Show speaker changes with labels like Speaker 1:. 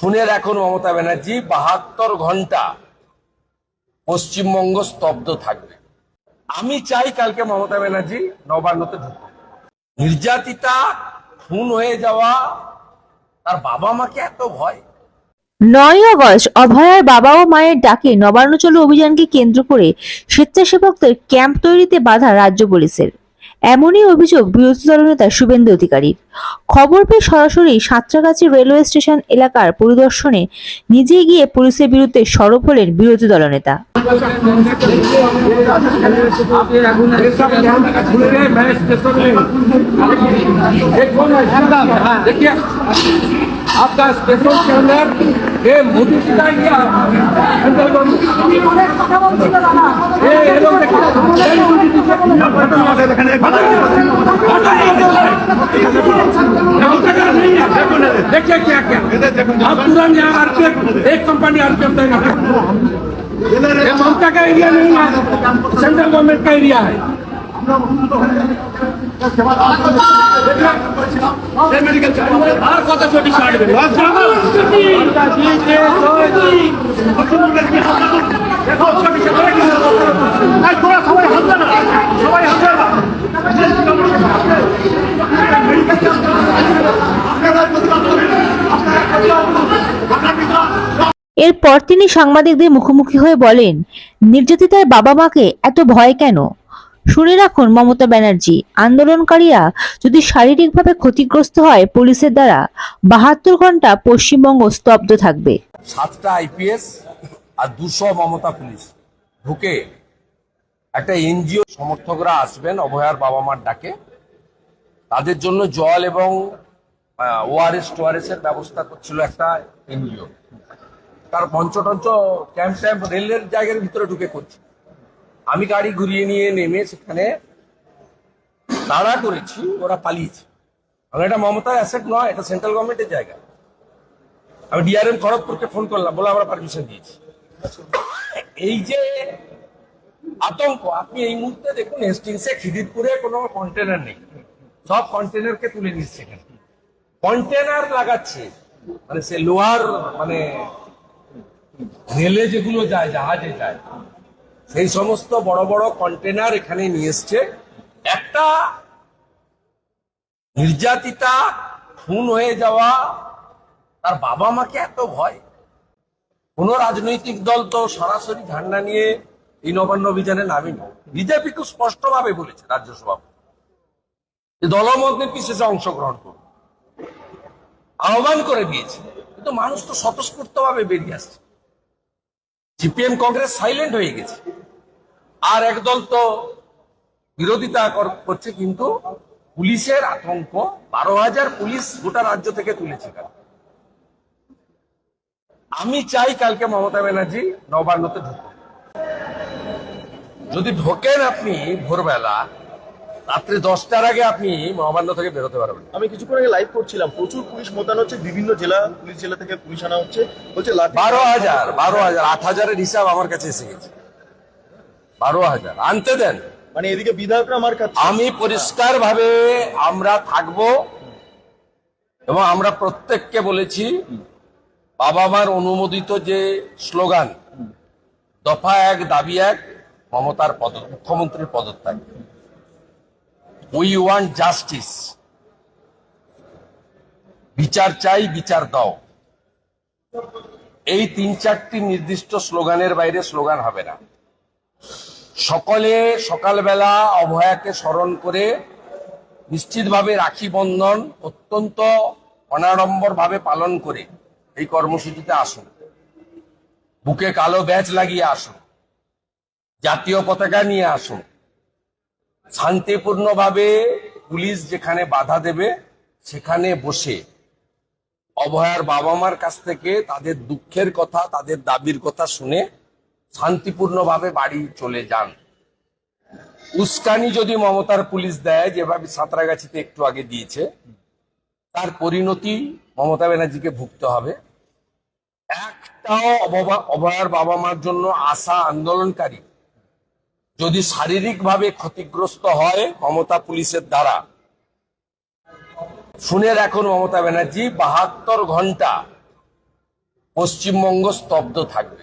Speaker 1: শুনে রাখুন মমতা ব্যানার্জি, বাহাত্তর ঘণ্টা পশ্চিমবঙ্গ স্তব্ধ থাকবে। আমি চাই কালকে মমতা ব্যানার্জি নবান্নতে ঢুকুক। নির্যাতিতা, খুন হয়ে যাওয়া, তার বাবা মাকে এত ভয়।
Speaker 2: নয় আগস্ট, অভয়ার বাবা ও মায়ের ডাকে নবান্ন চলো অভিযানকে কেন্দ্র করে স্বেচ্ছাসেবকদের ক্যাম্প তৈরিতে বাধা রাজ্য পুলিশের। এমনই অভিযোগ বিরোধী দলনেতা শুভেন্দু অধিকারীর খবর পেয়ে সরাসরি সাঁতরাগাছি রেলওয়ে স্টেশন এলাকার পরিদর্শনে নিজে গিয়ে পুলিশের বিরুদ্ধে সরব হলেন বিরোধী দলনেতা
Speaker 3: एक कौन है हाँ, देखिए आपका स्टेशन के अंदर ये लोग देखिए क्या क्या आप तुरंत यहाँ आरपीएफ एक कंपनी आरपीएफ देगा ममता का एरिया नहीं है सेंट्रल गवर्नमेंट का एरिया है
Speaker 2: এরপর তিনি সাংবাদিকদের মুখোমুখি হয়ে বলেন নির্যাতিতার বাবা মাকে এত ভয় কেন? শুনে রাখুন, মমতা ব্যানার্জি, আন্দোলনকারীরা যদি শারীরিকভাবে ক্ষতিগ্রস্ত হয় পুলিশের দ্বারা, বাহাত্তর ঘণ্টা পশ্চিমবঙ্গ স্তব্ধ থাকবে।
Speaker 1: সাতটা আইপিএস আর দুশো মমতা পুলিশ ঢুকে একটা এনজিও সমর্থকরা আসবেন অভয়ার বাবা মার ডাকে। তাদের জন্য জল এবং ওআরএস টোআরএস এর ব্যবস্থা করছিল একটা এনজিও। তার মঞ্চটঞ্চ, ক্যাম্প ট্যাম্প, রেলের জায়গার ভিতরে ঢুকে করছে। আমি গাড়ি ঘুরিয়ে নিয়ে নেমে সেখানে তাড়া করেছি, ওরা পালিয়েছে। আমার এটা মমতার অ্যাসেট নয়, এটা সেন্ট্রাল গভর্নমেন্টের জায়গা। আমি ডিআরএম খড়গপুরকে ফোন করলাম বলে আমরা পারমিশন দিয়েছি। এই যে আতঙ্ক, আপনি এই মুহূর্তে দেখুন হেস্টিংসে খিদিরপুরে কোনো কন্টেনার নেই। সব কন্টেনারকে তুলে নিচ্ছে এখানে কন্টেনার লাগাচ্ছে। মানে সে লোহার মানে রেলে যেগুলো যায়, জাহাজে যায়। সেই সমস্ত বড় বড় কন্টেনার এখানে নিয়ে এসছে। একটা নির্যাতিতা, খুন হয়ে যাওয়া, তার বাবা মাকে এত ভয়। কোন রাজনৈতিক দল তো সরাসরি ঝান্ডা নিয়ে এই নবান্ন অভিযানে নামেনি। বিজেপি খুব স্পষ্টভাবে বলেছে, রাজ্য সভাপতি। দলমত নির্বিশেষে অংশগ্রহণ করুন। আহ্বান করে দিয়েছে। কিন্তু মানুষ তো স্বতঃস্ফূর্ত ভাবে বেরিয়ে আসছে। সিপিএম কংগ্রেস সাইলেন্ট হয়ে গেছে। আর একদল তো বিরোধিতা কর- করছে কিন্তু পুলিশের আতঙ্ক বারো হাজার পুলিশ গোটা রাজ্য থেকে তুলেছে আমি চাই কালকে মমতা ব্যানার্জি নবান্নতে ঢুকুন যদি ঢোকেন আপনি ভোরবেলা রাত্রি দশটার আগে আপনি নবান্ন থেকে বেরোতে পারবেন।
Speaker 4: আমি কিছুক্ষণ আগে লাইভ করছিলাম। প্রচুর পুলিশ মোতায়েন হচ্ছে বিভিন্ন জেলা পুলিশ জেলা থেকে পুলিশ আনা হচ্ছে। বলছে
Speaker 1: বারো হাজার বারো হাজার আট হাজারের হিসাব আমার কাছে এসে গেছে। বারো হাজার। আনতে দেন।
Speaker 4: মানে এদিকে বিধায়করা আমার কাছে
Speaker 1: আমি পরিষ্কার ভাবে আমরা থাকব এবং আমরা প্রত্যেককে বলেছি বাবা মার অনুমোদিত যে স্লোগান দফা এক দাবি এক মমতার পদ মুখ্যমন্ত্রীর পদত্যাগ। উই ওয়ান্ট জাস্টিস বিচার চাই বিচার দাও। এই তিন চারটি নির্দিষ্ট স্লোগানের বাইরে স্লোগান হবে না। সকলে সকালবেলা অভয়াকে স্মরণ করে নিশ্চিতভাবে রাখি বন্ধন অত্যন্ত অনাড়ম্বর ভাবে পালন করে এই কর্মসূচিতে আসুন। বুকে কালো ব্যাচ লাগিয়ে আসুন। জাতীয় পতাকা নিয়ে আসুন। শান্তিপূর্ণভাবে পুলিশ যেখানে বাধা দেবে, সেখানে বসে অভয়ার বাবা মার কাছ থেকে তাদের দুঃখের কথা, তাদের দাবির কথা শুনে শান্তিপূর্ণভাবে বাড়ি চলে যান। উস্কানি যদি মমতার পুলিশ দেয়, যেভাবে সাঁতরাগাছিতে একটু আগে দিয়েছে, তার পরিণতি মমতা ব্যানার্জিকে ভুগতে হবে। একটাও অভয়ার বাবা মার জন্য আশা আন্দোলনকারী যদি শারীরিকভাবে ক্ষতিগ্রস্ত হয় মমতা পুলিশের দ্বারা। শুনে রাখুন মমতা ব্যানার্জি, বাহাত্তর ঘণ্টা পশ্চিমবঙ্গ স্তব্ধ থাকবে।